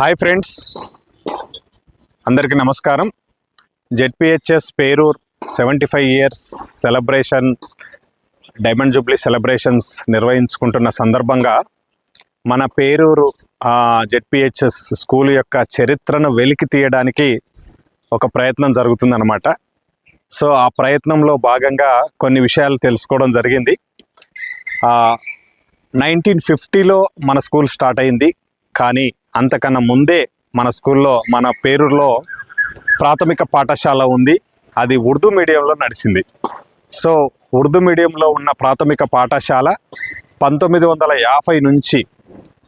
Hi friends. అందరికీ నమస్కారం. ZPHS Perur seventy five years celebration diamond jubilee celebrations నిర్వహించుకుంటున్న సందర్భంగా మన పేరూరు జెడ్పిహెచ్ఎస్ స్కూల్ యొక్క చరిత్రను వెలికి తీయడానికి ఒక ప్రయత్నం జరుగుతుందన్నమాట. సో ఆ ప్రయత్నంలో భాగంగా కొన్ని విషయాలు తెలుసుకోవడం జరిగింది. నైన్టీన్ ఫిఫ్టీలో మన స్కూల్ స్టార్ట్ అయింది. కానీ అంతకన్నా ముందే మన స్కూల్లో మన పేరులో ప్రాథమిక పాఠశాల ఉంది. అది ఉర్దూ మీడియంలో నడిచింది సో ఉర్దూ మీడియంలో ఉన్న ప్రాథమిక పాఠశాల పంతొమ్మిది వందల యాభై నుంచి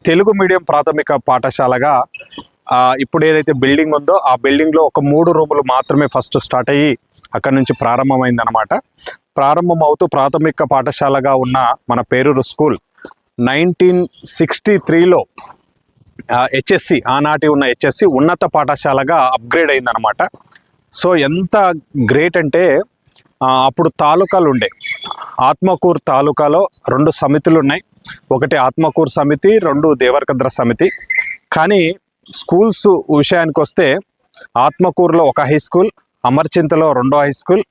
తెలుగు మీడియం ప్రాథమిక పాఠశాలగా ఇప్పుడు ఏదైతే బిల్డింగ్ ఉందో ఆ బిల్డింగ్లో ఒక మూడు రూములు మాత్రమే ఫస్ట్ స్టార్ట్ అయ్యి అక్కడ నుంచి ప్రారంభమైందనమాట ప్రారంభం అవుతూ ప్రాథమిక పాఠశాలగా ఉన్న మన పేరూరు స్కూల్ నైన్టీన్ సిక్స్టీ త్రీలో హెచ్ఎస్సి ఆనాటి ఉన్న హెచ్ఎస్సి ఉన్నత పాఠశాలగా అప్గ్రేడ్ అయిందనమాట సో ఎంత గ్రేట్ అంటే అప్పుడు తాలూకాలు ఉండే. ఆత్మకూరు తాలూకాలో రెండు సమితులు ఉన్నాయి. ఒకటి ఆత్మకూరు సమితి రెండు దేవరకద్ర సమితి. కానీ స్కూల్స్ విషయానికి వస్తే ఆత్మకూరులో ఒక హై స్కూల్ అమర్చింతలో రెండో హై స్కూల్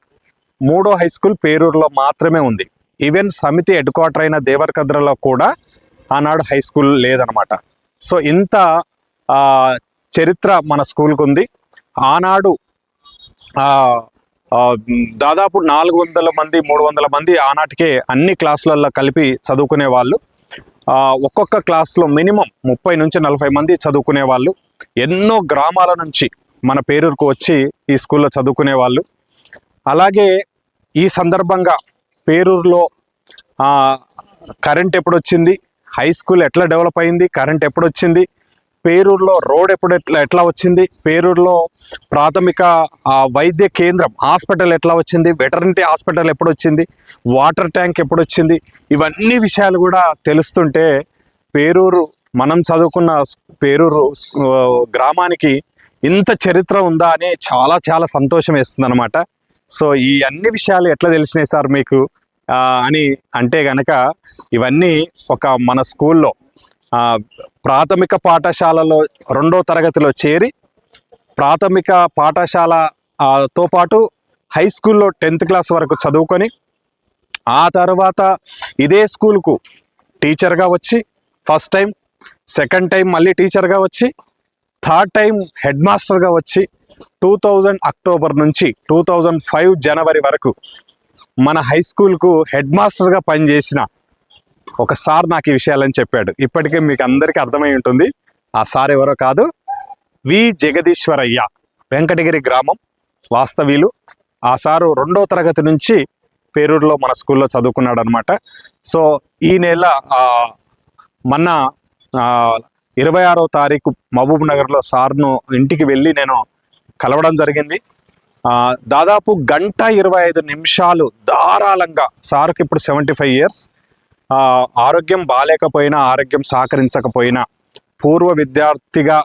మూడో హై స్కూల్ పేరూరులో మాత్రమే ఉంది. ఈవెన్ సమితి హెడ్ క్వార్టర్ అయిన దేవరకద్రలో కూడా ఆనాడు హై స్కూల్ లేదనమాట సో ఇంత చరిత్ర మన స్కూల్కు ఉంది ఆనాడు దాదాపు నాలుగు వందల మంది మూడు వందల మంది ఆనాటికే అన్ని క్లాసులలో కలిపి చదువుకునే వాళ్ళు ఒక్కొక్క క్లాస్లో మినిమం ముప్పై నుంచి నలభై మంది చదువుకునే వాళ్ళు ఎన్నో గ్రామాల నుంచి మన పేరూరుకు వచ్చి ఈ స్కూల్లో చదువుకునే వాళ్ళు అలాగే ఈ సందర్భంగా పేరూరులో కరెంట్ ఎప్పుడు వచ్చింది హై స్కూల్ ఎట్లా డెవలప్ అయింది? కరెంట్ ఎప్పుడు వచ్చింది పేరూరులో రోడ్ ఎప్పుడు ఎట్లా ఎట్లా వచ్చింది? పేరూరులో ప్రాథమిక వైద్య కేంద్రం హాస్పిటల్ ఎట్లా వచ్చింది? వెటర్నిటీ హాస్పిటల్ ఎప్పుడు వచ్చింది వాటర్ ట్యాంక్ ఎప్పుడు వచ్చింది ఇవన్నీ విషయాలు కూడా తెలుస్తుంటే పేరూరు మనం చదువుకున్న పేరూరు గ్రామానికి ఇంత చరిత్ర ఉందా అని చాలా చాలా సంతోషం వేస్తుంది అనమాట సో ఈ అన్ని విషయాలు ఎట్లా తెలిసినాయి సార్ మీకు? అని అంటే గనక ఇవన్నీ ఒక మన స్కూల్లో ప్రాథమిక పాఠశాలలో రెండో తరగతిలో చేరి ప్రాథమిక పాఠశాల తో పాటు హై స్కూల్లో టెన్త్ క్లాస్ వరకు చదువుకొని ఆ తర్వాత ఇదే స్కూల్కు టీచర్గా వచ్చి ఫస్ట్ టైం సెకండ్ టైం మళ్ళీ టీచర్గా వచ్చి థర్డ్ టైం హెడ్ మాస్టర్గా వచ్చి టూ థౌజండ్ అక్టోబర్ నుంచి టూ థౌజండ్ ఫైవ్ జనవరి వరకు మన హై స్కూల్కు హెడ్ మాస్టర్గా పనిచేసిన ఒక సార్ నాకు ఈ విషయాలని చెప్పాడు. ఇప్పటికే మీకు అందరికీ అర్థమై ఉంటుంది. ఆ సార్ ఎవరో కాదు వి. జగదీశ్వరయ్య వెంకటగిరి గ్రామం వాస్తవీలు ఆ సారు రెండో తరగతి నుంచి పేరూరులో మన స్కూల్లో చదువుకున్నాడు అనమాట సో ఈ నెల మొన్న ఇరవై ఆరో తారీఖు మహబూబ్ నగర్లో సార్ను ఇంటికి వెళ్ళి నేను కలవడం జరిగింది. దాదాపు గంట ఇరవై ఐదు నిమిషాలు ధారాళంగా సార్కి ఇప్పుడు సెవెంటీ ఫైవ్ ఇయర్స్. ఆరోగ్యం బాగాలేకపోయినా ఆరోగ్యం సహకరించకపోయినా పూర్వ విద్యార్థిగా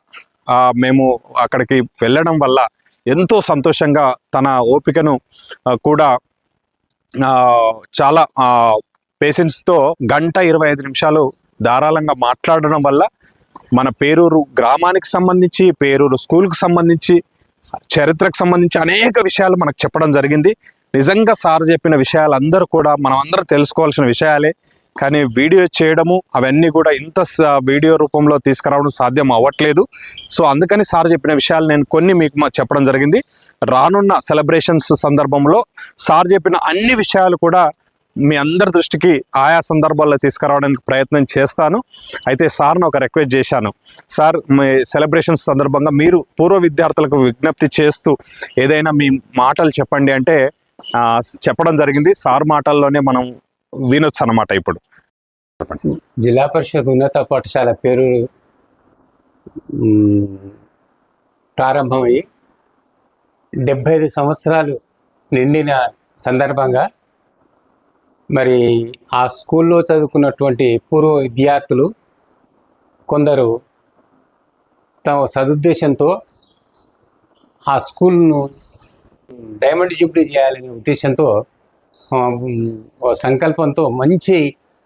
మేము అక్కడికి వెళ్ళడం వల్ల ఎంతో సంతోషంగా తన ఓపికను కూడా చాలా పేషెంట్స్తో గంట ఇరవై ఐదు నిమిషాలు ధారాళంగా మాట్లాడడం వల్ల మన పేరూరు గ్రామానికి సంబంధించి పేరూరు స్కూల్కి సంబంధించి చరిత్రకు సంబంధించి అనేక విషయాలు మనకు చెప్పడం జరిగింది. నిజంగా సార్ చెప్పిన విషయాలు అందరూ కూడా మనం అందరూ తెలుసుకోవాల్సిన విషయాలే. కానీ వీడియో చేయడము అవన్నీ కూడా ఇంత స- వీడియో రూపంలో తీసుకురావడం సాధ్యం అవ్వట్లేదు. సో అందుకని సార్ చెప్పిన విషయాలు నేను కొన్ని మీకు మా- చెప్పడం జరిగింది. రానున్న సెలబ్రేషన్స్ సందర్భంలో సార్ చెప్పిన అన్ని విషయాలు కూడా మీ అందరి దృష్టికి ఆయా సందర్భాల్లో తీసుకురావడానికి ప్రయత్నం చేస్తాను. అయితే సార్ను ఒక రిక్వెస్ట్ చేశాను. సార్ మీ సెలబ్రేషన్స్ సందర్భంగా మీరు పూర్వ విద్యార్థులకు విజ్ఞప్తి చేస్తూ ఏదైనా మీ మాటలు చెప్పండి అంటే చెప్పడం జరిగింది. సార్ మాటల్లోనే మనం వినొచ్చు అన్నమాట ఇప్పుడు. జిల్లా పరిషత్ ఉన్నత పాఠశాల పేరు ప్రారంభమై ప్రారంభమయ్యి డెబ్భై ఐదు సంవత్సరాలు నిండిన సందర్భంగా మరి ఆ స్కూల్లో చదువుకున్నటువంటి పూర్వ విద్యార్థులు కొందరు తమ సదుద్దేశంతో ఆ స్కూల్ను డైమండ్ జూబ్లీ చేయాలనే ఉద్దేశంతో సంకల్పంతో మంచి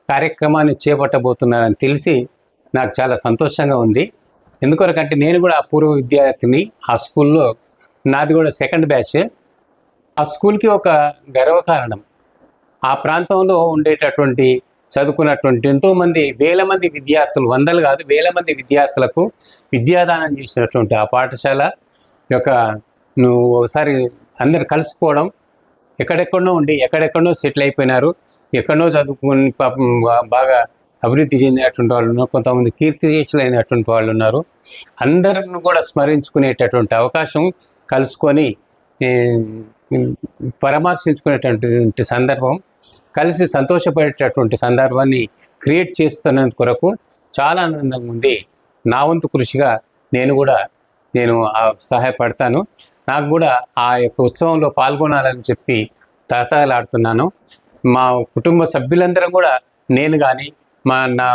కార్యక్రమాన్ని చేపట్టబోతున్నారని తెలిసి నాకు చాలా సంతోషంగా ఉంది. ఎందుకొరకంటే నేను కూడా ఆ పూర్వ విద్యార్థిని ఆ స్కూల్లో నాది కూడా సెకండ్ బ్యాచ్. ఆ స్కూల్కి ఒక గర్వకారణం. ఆ ప్రాంతంలో ఉండేటటువంటి చదువుకున్నటువంటి ఎంతోమంది వేల మంది విద్యార్థులు వందలు కాదు వేల మంది విద్యార్థులకు విద్యాదానం చేసినటువంటి ఆ పాఠశాల యొక్క నువ్వు ఒకసారి అందరు కలుసుకోవడం ఎక్కడెక్కడో ఉండి ఎక్కడెక్కడో సెటిల్ అయిపోయినారు. ఎక్కడో చదువుకుని పాపం బాగా అభివృద్ధి చెందినటువంటి వాళ్ళు ఉన్నారు కొంతమంది కీర్తిశేషులైనటువంటి వాళ్ళు ఉన్నారు. అందరిని కూడా స్మరించుకునేటటువంటి అవకాశం కలుసుకొని పరామర్శించుకునేటటువంటి సందర్భం కలిసి సంతోషపడేటటువంటి సందర్భాన్ని క్రియేట్ చేస్తున్నందు కొరకు చాలా ఆనందంగా ఉంది నా వంతు కృషిగా నేను కూడా నేను సహాయపడతాను. నాకు కూడా ఆ యొక్క ఉత్సవంలో పాల్గొనాలని చెప్పి తరతలాడుతున్నాను మా కుటుంబ సభ్యులందరం కూడా నేను కానీ మా నా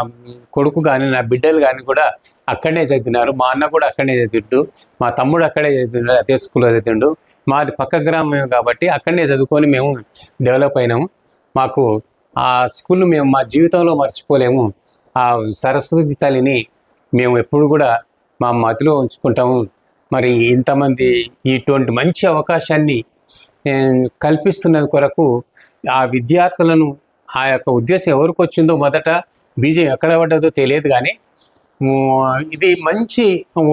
కొడుకు కానీ నా బిడ్డలు కానీ కూడా అక్కడనే చదివినారు మా అన్న కూడా అక్కడనే చదివిండు మా తమ్ముడు అక్కడే చదివిండు అదే స్కూల్లో చదివిండు మాది పక్క గ్రామం కాబట్టి అక్కడనే చదువుకొని మేము డెవలప్ అయినాము. మాకు ఆ స్కూల్ మేము మా జీవితంలో మర్చిపోలేము. ఆ సరస్వతి తల్లిని మేము ఎప్పుడు కూడా మా మతిలో ఉంచుకుంటాము. మరి ఇంతమంది ఇటువంటి మంచి అవకాశాన్ని కల్పిస్తున్న కొరకు ఆ విద్యార్థులను ఆ యొక్క ఉద్దేశం ఎవరికి వచ్చిందో మొదట బీజం ఎక్కడ పడ్డదో తెలియదు కానీ ఇది మంచి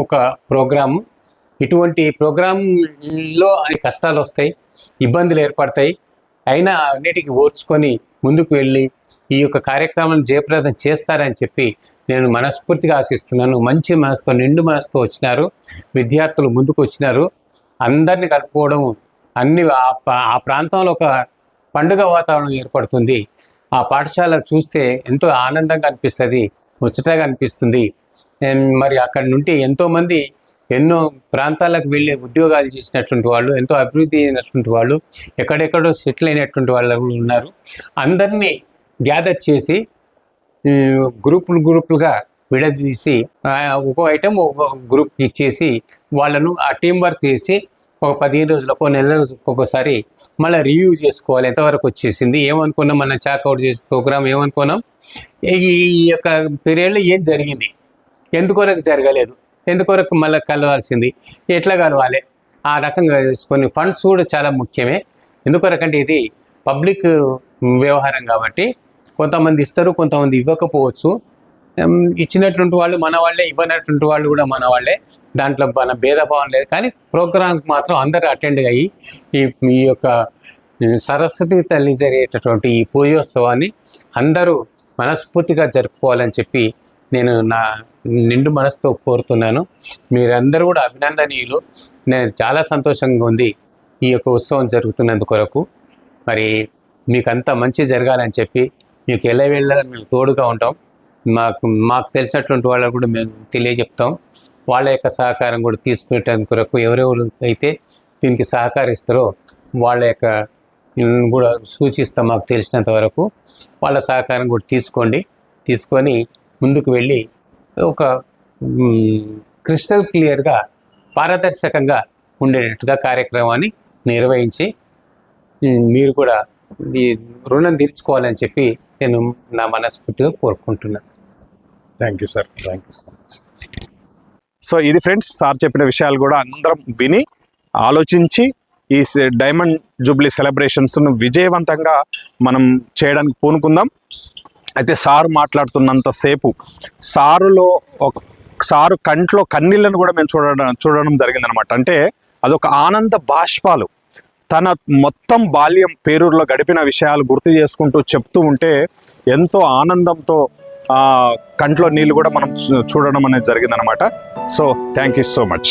ఒక ప్రోగ్రాము. ఇటువంటి ప్రోగ్రాంలో అనే కష్టాలు వస్తాయి ఇబ్బందులు ఏర్పడతాయి. అయినా అన్నిటికీ ఓర్చుకొని ముందుకు వెళ్ళి ఈ యొక్క కార్యక్రమాన్ని జయప్రదం చేస్తారని చెప్పి నేను మనస్ఫూర్తిగా ఆశిస్తున్నాను. మంచి మనసుతో నిండు మనసుతో వచ్చినారు. విద్యార్థులు ముందుకు వచ్చినారు. అందరిని కలుపుకోవడం అన్ని ఆ ఆ ప్రాంతంలో ఒక పండుగ వాతావరణం ఏర్పడుతుంది. ఆ పాఠశాల చూస్తే ఎంతో ఆనందంగా అనిపిస్తుంది ముచ్చటగా అనిపిస్తుంది. మరి అక్కడి నుండి ఎంతోమంది ఎన్నో ప్రాంతాలకు వెళ్ళి ఉద్యోగాలు చేసినటువంటి వాళ్ళు ఎంతో అభివృద్ధి అయినటువంటి వాళ్ళు ఎక్కడెక్కడో సెటిల్ అయినటువంటి వాళ్ళు ఉన్నారు. అందరినీ గ్యాదర్ చేసి గ్రూపులు గ్రూపులుగా విడదీసి ఒక్కో ఐటెం ఒక్కో గ్రూప్ ఇచ్చేసి వాళ్ళను ఆ టీం వర్క్ చేసి ఒక పదిహేను రోజులకు ఒక నెల రోజులకు ఒకసారి మళ్ళీ రివ్యూ చేసుకోవాలి. ఎంతవరకు వచ్చేసింది? ఏమనుకున్నాం? మనం చాకౌట్ చేసే ప్రోగ్రామ్ ఏమనుకున్నాం? ఈ ఈ యొక్క పీరియడ్లో ఏం జరిగింది? ఎందుకొరకు జరగలేదు? ఎందుకొరకు మళ్ళీ కలవాల్సింది? ఎట్లా కలవాలి? ఆ రకంగా చేసుకొని ఫండ్స్ కూడా చాలా ముఖ్యమే. ఎందుకొరకంటే ఇది పబ్లిక్ వ్యవహారం కాబట్టి కొంతమంది ఇస్తారు కొంతమంది ఇవ్వకపోవచ్చు. ఇచ్చినటువంటి వాళ్ళు మన వాళ్ళే ఇవ్వనటువంటి వాళ్ళు కూడా మన వాళ్ళే. దాంట్లో మన భేదభావం లేదు. కానీ ప్రోగ్రాంకి మాత్రం అందరూ అటెండ్ అయ్యి ఈ ఈ యొక్క సరస్వతి తల్లి జరిగేటటువంటి ఈ పూజోత్సవాన్ని అందరూ మనస్ఫూర్తిగా జరుపుకోవాలని చెప్పి నేను నా నిండు మనసుతో కోరుతున్నాను. మీరందరూ కూడా అభినందనీయులు. నేను చాలా సంతోషంగా ఉంది ఈ యొక్క ఉత్సవం జరుగుతున్నందు కొరకు. మరి మీకు అంతా మంచి జరగాలని చెప్పి మీకు ఎల్లవేళ్ళ మేము తోడుగా ఉంటాం. మాకు మాకు తెలిసినటువంటి వాళ్ళకు కూడా మేము తెలియజెప్తాం. వాళ్ళ యొక్క సహకారం కూడా తీసుకునేటానికి కొరకు ఎవరెవరు అయితే దీనికి సహకరిస్తారో వాళ్ళ యొక్క కూడా సూచిస్తాం మాకు తెలిసినంత వరకు. వాళ్ళ సహకారం కూడా తీసుకోండి. తీసుకొని ముందుకు వెళ్ళి ఒక క్రిస్టల్ క్లియర్గా పారదర్శకంగా ఉండేటట్టుగా కార్యక్రమాన్ని నిర్వహించి మీరు కూడా ఈ రుణం తీర్చుకోవాలని చెప్పి నేను నా మనస్ఫూర్తిగా కోరుకుంటున్నాను thank you sir. Thank you so much. So ఇది ఫ్రెండ్స్ సార్ చెప్పిన విషయాలు కూడా అందరం విని ఆలోచించి ఈ డైమండ్ జూబ్లీ సెలబ్రేషన్స్ను విజయవంతంగా మనం చేయడానికి పూనుకుందాం. అయితే సారు మాట్లాడుతున్నంతసేపు సారులో ఒక సారు కంట్లో కన్నీళ్ళను కూడా మేము చూడడం చూడడం జరిగిందనమాట అంటే అదొక ఆనంద బాష్పాలు. తన మొత్తం బాల్యం పేరూరులో గడిపిన విషయాలు గుర్తు చేసుకుంటూ చెప్తూ ఉంటే ఎంతో ఆనందంతో కంట్లో నీళ్ళు కూడా మనం చూ- చూడడం అనేది జరిగిందనమాట so thank you so much